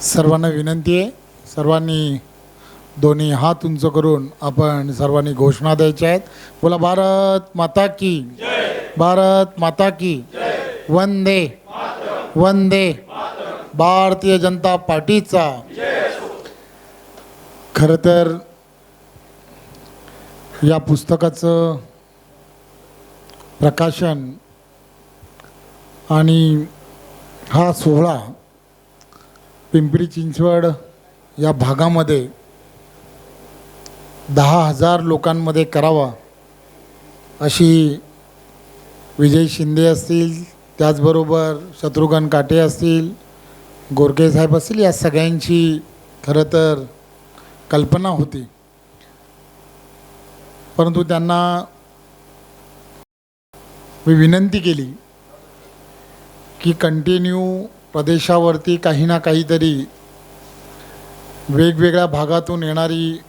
सर्वांना विनंती आहे. सर्वांनी दोन्ही हात उंच करून आपण सर्वांनी घोषणा द्यायच्या आहेत. बोला भारत माता की. भारत माता की. वंदे. वंदे. भारतीय जनता पार्टीचा. खरं तर या पुस्तकाचं प्रकाशन आणि हा सोहळा पिंपरी चिंचवड या भागामध्ये दहा हजार लोकांमध्ये करावा अशी विजय शिंदे असतील त्याचबरोबर शत्रुघ्न काटे असतील गोरखे साहेब असतील या सगळ्यांची खरं तर कल्पना होती. परंतु त्यांना मी विनंती केली की कंटिन्यू प्रदेशावरती काही ना काहीतरी वेगवेगळ्या भागातून येणारी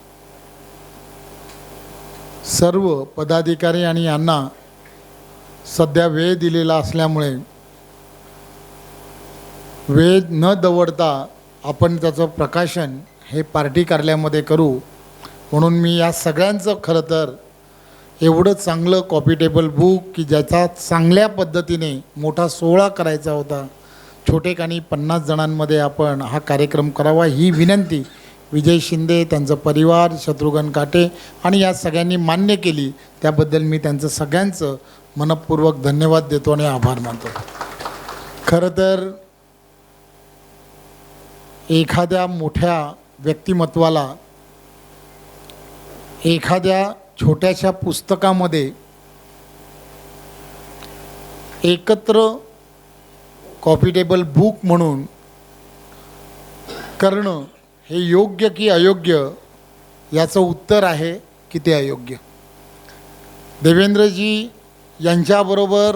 सर्व पदाधिकारी आणि यांना सध्या वेळ दिलेला असल्यामुळे वेळ न दवडता आपण त्याचं प्रकाशन हे पार्टी कार्यालयामध्ये करू. म्हणून मी या सगळ्यांचं खरं तर एवढं चांगलं कॉपी टेबल बुक की ज्याचा चांगल्या पद्धतीने मोठा सोहळा करायचा होता. छोटेखानी पन्नास जणांमध्ये आपण हा कार्यक्रम करावा ही विनंती. विजय शिंदे त्यांचं परिवार शत्रुघ्न काटे आणि या सगळ्यांनी मान्य केली. त्याबद्दल मी त्यांचं सगळ्यांचं मनपूर्वक धन्यवाद देतो आणि आभार मानतो. खरं तर एखाद्या मोठ्या व्यक्तिमत्वाला एखाद्या छोट्याशा पुस्तकामध्ये एकत्र कॉपी टेबल बुक म्हणून करणं हे योग्य की अयोग्य याचं उत्तर आहे की ते अयोग्य. देवेंद्रजी यांच्याबरोबर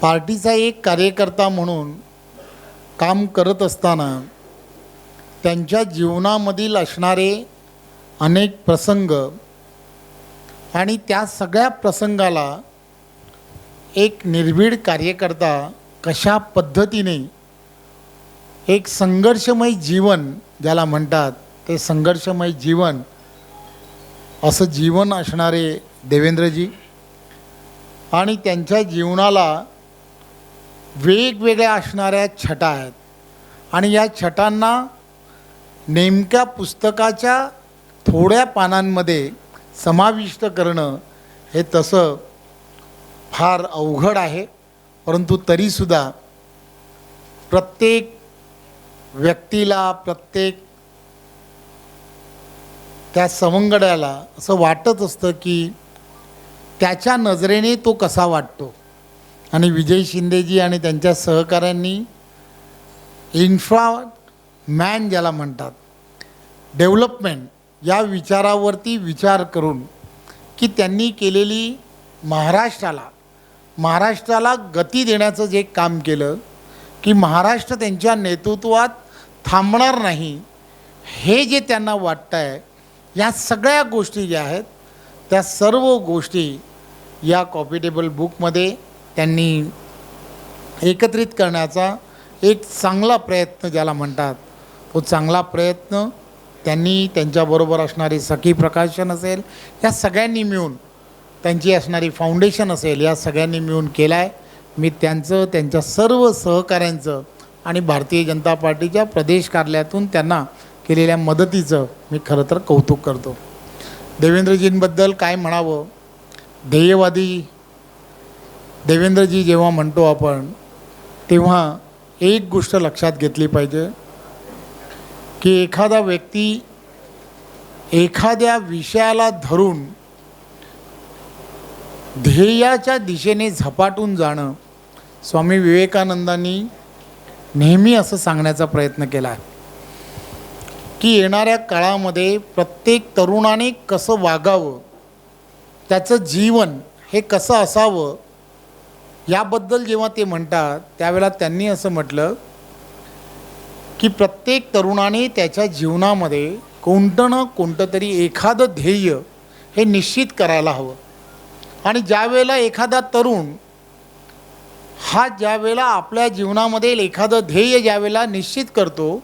पार्टीचा एक कार्यकर्ता म्हणून काम करत असताना त्यांच्या जीवनामधील असणारे अनेक प्रसंग आणि त्या सगळ्या प्रसंगाला एक निर्भीड कार्यकर्ता कशा पद्धतीने एक संघर्षमय जीवन ज्याला म्हणतात ते संघर्षमय जीवन असं जीवन असणारे देवेंद्रजी आणि त्यांच्या जीवनाला वेगवेगळ्या असणाऱ्या छटा आहेत. आणि या छटांना नेमक्या पुस्तकाच्या थोड्या पानांमध्ये समाविष्ट करणं हे तसं फार अवघड आहे परंतु तरीसुद्धा प्रत्येक व्यक्तीला प्रत्येक त्या सवंगड्याला असं वाटत असतं की त्याच्या नजरेने तो कसा वाटतो. आणि विजय शिंदेजी आणि त्यांच्या सहकाऱ्यांनी इन्फ्रा मॅन ज्याला म्हणतात डेव्हलपमेंट या विचारावरती विचार करून की त्यांनी केलेली महाराष्ट्राला महाराष्ट्राला गती देण्याचं जे काम केलं की महाराष्ट्र त्यांच्या नेतृत्वात थांबणार नाही हे जे त्यांना वाटतं आहे या सगळ्या गोष्टी ज्या आहेत त्या सर्व गोष्टी या कॉपिटेबल बुकमध्ये त्यांनी एकत्रित करण्याचा एक चांगला प्रयत्न ज्याला म्हणतात तो चांगला प्रयत्न त्यांनी त्यांच्याबरोबर असणारी सखी प्रकाशन असेल या सगळ्यांनी मिळून त्यांची असणारी फाउंडेशन असेल या सगळ्यांनी मिळून केला आहे मी त्यांचं त्यांच्या सर्व सहकाऱ्यांचं आणि भारतीय जनता पार्टीच्या प्रदेश कार्यालयातून त्यांना केलेल्या मदतीचं मी खरं तर कौतुक करतो. देवेंद्रजींबद्दल काय म्हणावं? ध्येयवादी देवेंद्रजी जेव्हा म्हणतो आपण तेव्हा एक गोष्ट लक्षात घेतली पाहिजे की एखादा व्यक्ती एखाद्या विषयाला धरून ध्येयाच्या दिशेने झपाटून जाणं. स्वामी विवेकानंदांनी नेहमी असं सांगण्याचा प्रयत्न केला आहे. की येणाऱ्या काळामध्ये प्रत्येक तरुणाने कसं वागावं त्याचं जीवन हे कसं असावं याबद्दल जेव्हा ते म्हणतात त्यावेळेला त्यांनी असं म्हटलं की प्रत्येक तरुणाने त्याच्या जीवनामध्ये कोणतं ना कोणतं तरी एखादं ध्येय हे निश्चित करायला हवं. आणि ज्यावेळेला एखादा तरुण हा ज्यावेळेला आपल्या जीवनामधील एखादं ध्येय ज्यावेळेला निश्चित करतो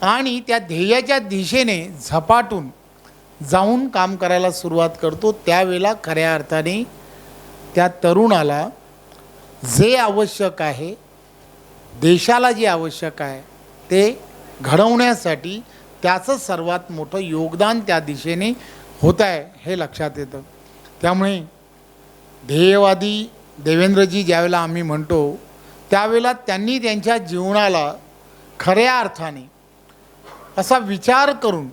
आणि त्या ध्येयाच्या दिशेने झपाटून जाऊन काम करायला सुरुवात करतो त्यावेळेला खऱ्या अर्थाने त्या तरुणाला जे आवश्यक आहे देशाला जे आवश्यक आहे ते घडवण्यासाठी त्याचं सर्वात मोठं योगदान त्या दिशेने होत आहे हे लक्षात येतं. त्यामुळे ध्येयवादी देवेंद्रजी ज्यावेळेला आम्ही म्हणतो त्यावेळेला त्यांनी त्यांच्या जीवनाला खऱ्या अर्थाने असा विचार करून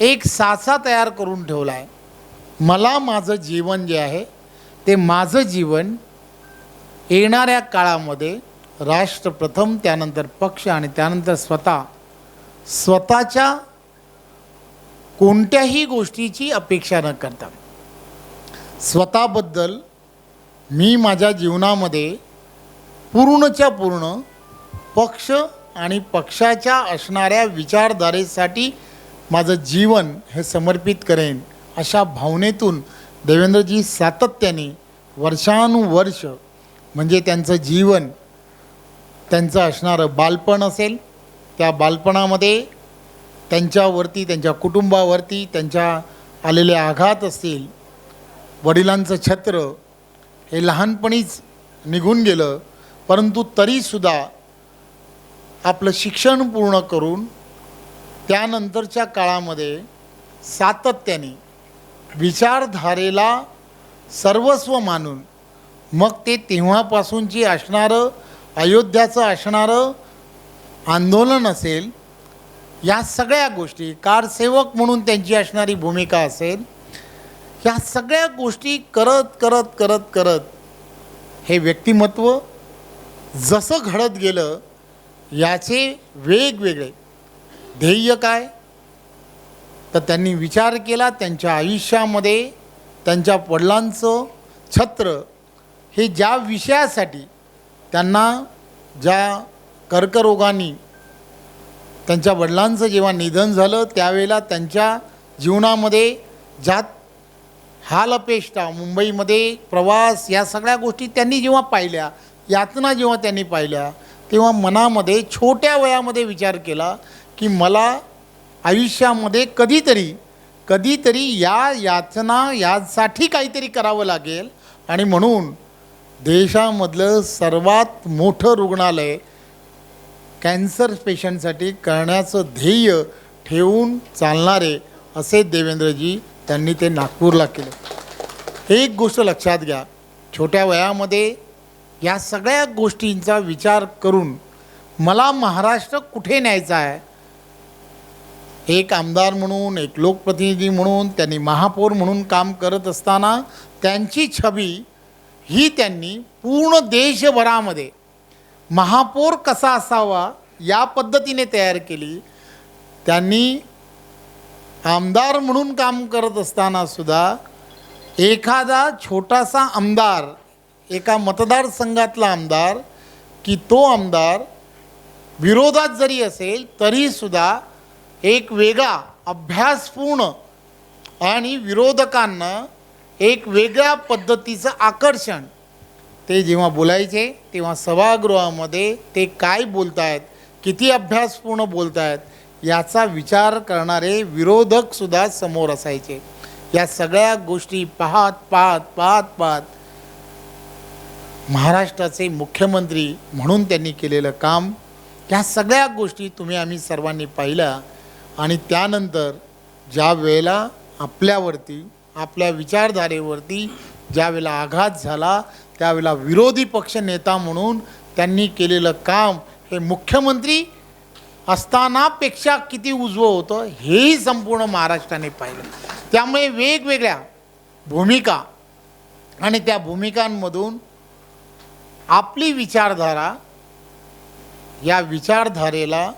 एक साचा तयार करून ठेवला आहे मला माझं जीवन जे आहे ते माझं जीवन येणाऱ्या काळामध्ये राष्ट्र प्रथम त्यानंतर पक्ष आणि त्यानंतर स्वतः स्वतःच्या कोणत्याही गोष्टीची अपेक्षा न करता. स्वतःबद्दल मी माझ्या जीवनामध्ये पूर्णच्या पूर्ण पक्ष आणि पक्षाच्या असणाऱ्या विचारधारेसाठी माझं जीवन हे समर्पित करेन अशा भावनेतून देवेंद्रजी सातत्याने वर्षानुवर्ष म्हणजे त्यांचं जीवन त्यांचं असणारं बालपण असेल त्या बालपणामध्ये त्यांच्यावरती त्यांच्या कुटुंबावरती त्यांच्या आलेले आघात असतील वडिलांचं छत्र हे लहानपणीच निघून गेलं परंतु तरीसुद्धा आपलं शिक्षण पूर्ण करून त्यानंतरच्या काळामध्ये सातत्याने विचारधारेला सर्वस्व मानून मग ते तेव्हापासूनची असणारं अयोध्याचं असणारं आंदोलन असेल या सगळ्या गोष्टी कारसेवक म्हणून त्यांची असणारी भूमिका असेल ह्या सगळ्या गोष्टी करत करत करत करत हे व्यक्तिमत्व जसं घडत गेलं याचे वेगवेगळे. ध्येय काय? तर त्यांनी विचार केला त्यांच्या आयुष्यामध्ये त्यांच्या वडिलांचं छत्र हे ज्या विषयासाठी त्यांना ज्या कर्करोगाने त्यांच्या वडिलांचं जेव्हा निधन झालं त्यावेळेला त्यांच्या जीवनामध्ये ज्या हाल अपेष्टा मुंबईमध्ये प्रवास या सगळ्या गोष्टी त्यांनी जेव्हा पाहिल्या यातना जेव्हा त्यांनी पाहिल्या तेव्हा मनामध्ये छोट्या वयामध्ये विचार केला की मला आयुष्यामध्ये कधीतरी कधीतरी या यातना यासाठी काहीतरी करावं लागेल. आणि म्हणून देशामधलं सर्वात मोठं रुग्णालय कॅन्सर पेशंटसाठी करण्याचं ध्येय ठेवून चालणारे असे देवेंद्रजी त्यांनी ते नागपूरला केले. एक गोष्ट लक्षात घ्या. छोट्या वयामध्ये या सगळ्या गोष्टींचा विचार करून मला महाराष्ट्र कुठे न्यायचा आहे? एक आमदार म्हणून एक लोकप्रतिनिधी म्हणून त्यांनी महापौर म्हणून काम करत असताना त्यांची छबी ही त्यांनी पूर्ण देशभरामध्ये महापौर कसा असावा या पद्धतीने तयार केली. त्यांनी आमदार म्हणून काम करत असताना सुद्धा एखादा छोटासा आमदार एका मतदारसंघातला आमदार की तो आमदार विरोधात जरी असेल तरीसुद्धा एक वेगळा अभ्यासपूर्ण आणि विरोधकांना एक वेगळ्या पद्धतीचं आकर्षण. ते जेव्हा बोलायचे तेव्हा सभागृहामध्ये ते काय बोलतायत किती अभ्यासपूर्ण बोलतायत याचा विचार करणारे विरोधकसुद्धा समोर असायचे. या सगळ्या गोष्टी पाहत पाहत पाहत पाहत महाराष्ट्राचे मुख्यमंत्री म्हणून त्यांनी केलेलं काम या सगळ्या गोष्टी तुम्ही आम्ही सर्वांनी पाहिल्या आणि त्यानंतर ज्या वेळेला आपल्यावरती आपल्या विचारधारेवरती ज्या वेळेला आघात झाला त्यावेळेला विरोधी पक्ष नेता म्हणून त्यांनी केलेलं काम हे मुख्यमंत्री असतानापेक्षा किती उजवं होतं हेही संपूर्ण महाराष्ट्राने पाहिलं. त्यामुळे वेगवेगळ्या भूमिका आणि त्या भूमिकांमधून आपली विचारधारा या विचारधारेला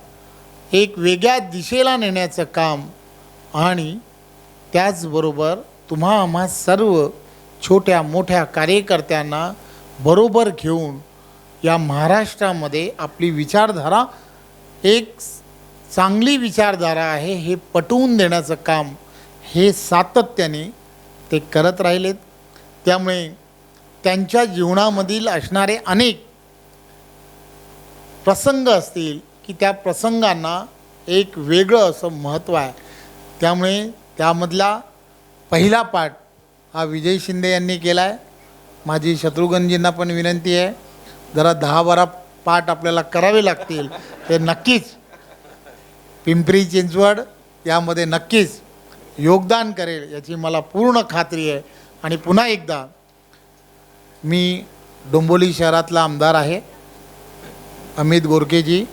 एक वेगळ्या दिशेला नेण्याचं काम आणि त्याचबरोबर तुम्हा आम्हा सर्व छोट्या मोठ्या कार्यकर्त्यांना बरोबर घेऊन या महाराष्ट्रामध्ये आपली विचारधारा एक चांगली विचारधारा आहे हे पटवून देण्याचं काम हे सातत्याने ते करत राहिलेत. त्यामुळे त्यांच्या जीवनामधील असणारे अनेक प्रसंग असतील की त्या प्रसंगांना एक वेगळं असं महत्त्व आहे. त्यामुळे त्यामधला पहिला पाठ हा विजय शिंदे यांनी केला आहे माझी शत्रुघ्नजींना पण विनंती आहे. जरा दहा बारा पाठ आपल्याला करावे लागतील ते नक्कीच. पिंपरी चिंचवड यामध्ये नक्कीच योगदान करेल याची मला पूर्ण खात्री आहे. आणि पुन्हा एकदा मी डोंबोली शहरातला आमदार आहे अमित गोरकेजी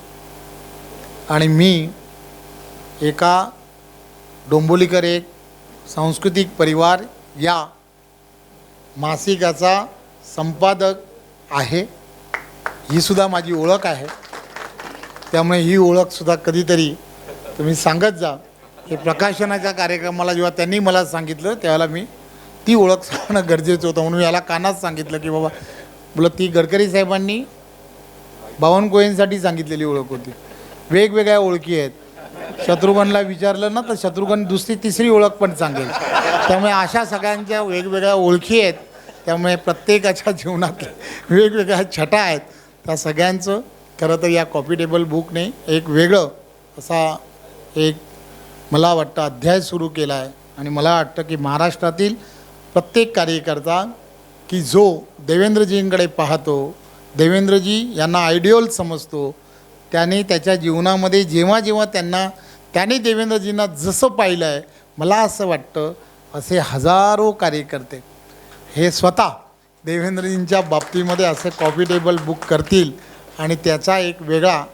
आणि मी एका डोंबोलीकर एक सांस्कृतिक परिवार या मासिकाचा संपादक आहे. ही सुद्धा माझी ओळख आहे. त्यामुळे ही ओळखसुद्धा कधीतरी तुम्ही सांगत जा. हे प्रकाशनाच्या कार्यक्रमाला जेव्हा त्यांनी मला सांगितलं त्यावेळेला मी ती ओळख सांगणं गरजेचं होतं म्हणून याला कानात सांगितलं की बाबा बोला ती गडकरी साहेबांनी बावनकुळेंसाठी सांगितलेली ओळख होती. वेगवेगळ्या ओळखी आहेत. शत्रुघ्नला विचारलं ना तर शत्रुघ्न दुसरी तिसरी ओळख पण सांगेल. त्यामुळे अशा सगळ्यांच्या वेगवेगळ्या ओळखी आहेत. त्यामुळे प्रत्येकाच्या जीवनात वेगवेगळ्या छटा आहेत. त्या सगळ्यांचं. खरं तर या कॉपी टेबल बुकने एक वेगळं असा एक मला वाटतं अध्याय सुरू केला आहे. आणि मला वाटतं की महाराष्ट्रातील प्रत्येक कार्यकर्ता की जो देवेंद्रजींकडे पाहतो देवेंद्रजी यांना आयडियल समजतो त्याने त्याच्या जीवनामध्ये जेव्हा जेव्हा त्यांना त्याने देवेंद्रजींना जसं पाहिलं आहे मला असं वाटतं असे हजारो कार्यकर्ते हे स्वतः देवेंद्रजींच्या बाबतीमध्ये असं कॉफी टेबल बुक करतील आणि त्याचा एक वेगळा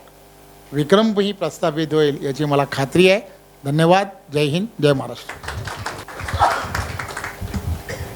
विक्रमही प्रस्थापित होईल याची मला खात्री आहे. धन्यवाद. जय हिंद. जय महाराष्ट्र.